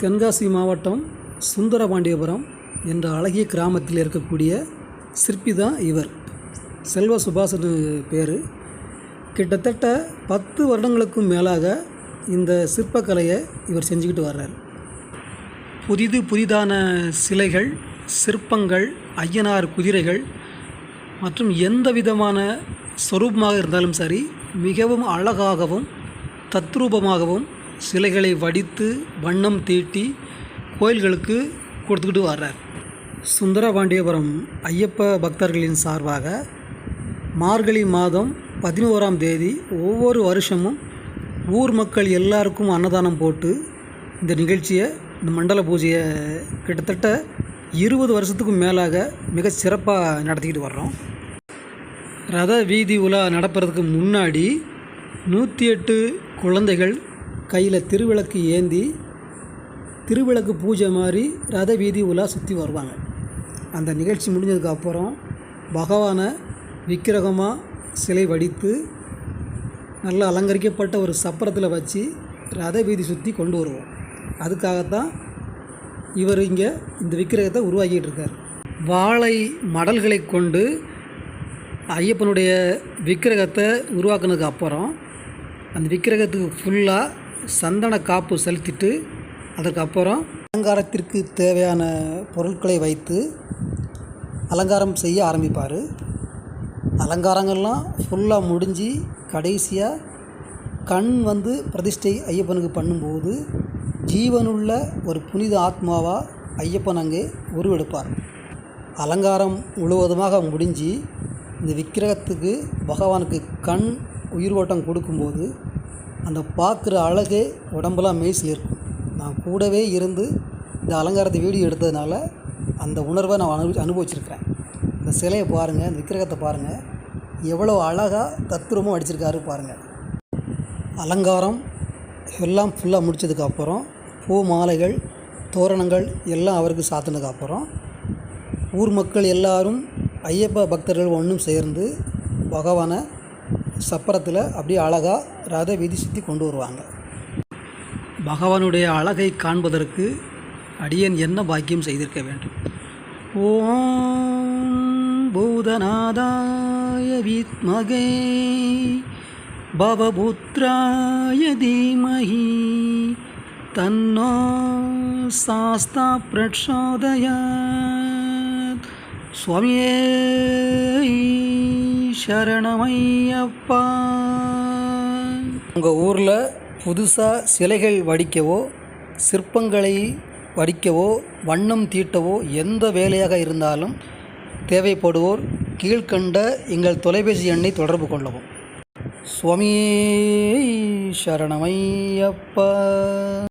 தென்காசி மாவட்டம் சுந்தரபாண்டியபுரம் என்ற அழகிய கிராமத்தில் இருக்கக்கூடிய சிற்பி தான் இவர். செல்வ சுபாஷன்னு பேர். கிட்டத்தட்ட பத்து வருடங்களுக்கும் மேலாக இந்த சிற்பக்கலையை இவர் செஞ்சுக்கிட்டு வர்றார். புதிது புதிதான சிலைகள் சிற்பங்கள் ஐயனார் குதிரைகள் மற்றும் எந்த விதமான சொரூபமாக இருந்தாலும் சரி மிகவும் அழகாகவும் தத்ரூபமாகவும் சிலைகளை வடித்து வண்ணம் தீட்டி கோயில்களுக்கு கொடுத்துக்கிட்டு வர்றார். சுந்தரபாண்டியபுரம் ஐயப்ப பக்தர்களின் சார்பாக மார்கழி மாதம் பதினோராம் தேதி ஒவ்வொரு வருஷமும் ஊர் மக்கள் எல்லாருக்கும் அன்னதானம் போட்டு இந்த நிகழ்ச்சியை இந்த மண்டல பூஜையை கிட்டத்தட்ட இருபது வருஷத்துக்கும் மேலாக மிக சிறப்பாக நடத்திக்கிட்டு வர்றோம். ரத வீதி உலா நடப்புறதுக்கு முன்னாடி நூற்றி எட்டு குழந்தைகள் கையில் திருவிளக்கு ஏந்தி திருவிளக்கு பூஜை மாதிரி ரத வீதி உலா சுற்றி வருவாங்க. அந்த நிகழ்ச்சி முடிஞ்சதுக்கு அப்புறம் பகவானை விக்கிரகமாக சிலை வடித்து நல்லா அலங்கரிக்கப்பட்ட ஒரு சப்பரத்தில் வச்சு ரத வீதி சுற்றி கொண்டு வருவோம். அதுக்காகத்தான் இவர் இங்கே இந்த விக்கிரகத்தை உருவாக்கிட்டு இருக்கார். வாழை மடல்களை கொண்டு ஐயப்பனுடைய விக்கிரகத்தை உருவாக்குனதுக்கு அப்புறம் அந்த விக்கிரகத்துக்கு ஃபுல்லாக சந்தன காப்பு செலுத்திட்டு அதுக்கப்புறம் அலங்காரத்திற்கு தேவையான பொருட்களை வைத்து அலங்காரம் செய்ய ஆரம்பிப்பார். அலங்காரங்கள்லாம் ஃபுல்லாக முடிஞ்சு கடைசியாக கண் வந்து பிரதிஷ்டை ஐயப்பனுக்கு பண்ணும்போது ஜீவனுள்ள ஒரு புனித ஆத்மாவாக ஐயப்பன் அங்கே உருவெடுப்பார். அலங்காரம் முழுவதுமாக முடிஞ்சு இந்த விக்கிரகத்துக்கு பகவானுக்கு கண் உயிர் ஓட்டம் கொடுக்கும்போது அந்த பார்க்குற அழகே உடம்பெல்லாம் மெய்சில் இருக்கும் நான் கூடவே இருந்து இந்த அலங்காரத்தை வீடியோ எடுத்ததுனால அந்த உணர்வை நான் அனுபவி அனுபவிச்சிருக்கிறேன். இந்த சிலையை பாருங்கள் இந்த விக்கிரகத்தை பாருங்கள் எவ்வளோ அழகாக தத்துரமும் அடிச்சிருக்காரு பாருங்கள் அலங்காரம் எல்லாம் ஃபுல்லாக முடித்ததுக்கப்புறம் பூ மாலைகள் தோரணங்கள் எல்லாம் அவருக்கு சாத்தினதுக்கப்புறம் ஊர் மக்கள் எல்லாரும் ஐயப்ப பக்தர்கள் ஒன்றும் சேர்ந்து பகவானை சப்பரத்தில் அப்படியே அழகாக ரத வீதி சுற்றி கொண்டு வருவாங்க. பகவானுடைய அழகை காண்பதற்கு அடியன் என்ன பாக்கியம் செய்திருக்க வேண்டும்? ஓம் பூதநாதாய வித்மகே பவபுத்ராய தீமஹி தன்னோ சாஸ்தா பிரச்சோதயாத். சுவாமியே சரணமையப்பா. உங்கள் ஊரில் புதுசாக சிலைகள் வடிக்கவோ சிற்பங்களை வடிக்கவோ வண்ணம் தீட்டவோ எந்த வேலையாக இருந்தாலும் தேவைப்படுவோர் கீழ்கண்ட எங்கள் தொலைபேசி எண்ணை தொடர்பு கொள்ளவும். சுவாமியே சரணமையப்பா.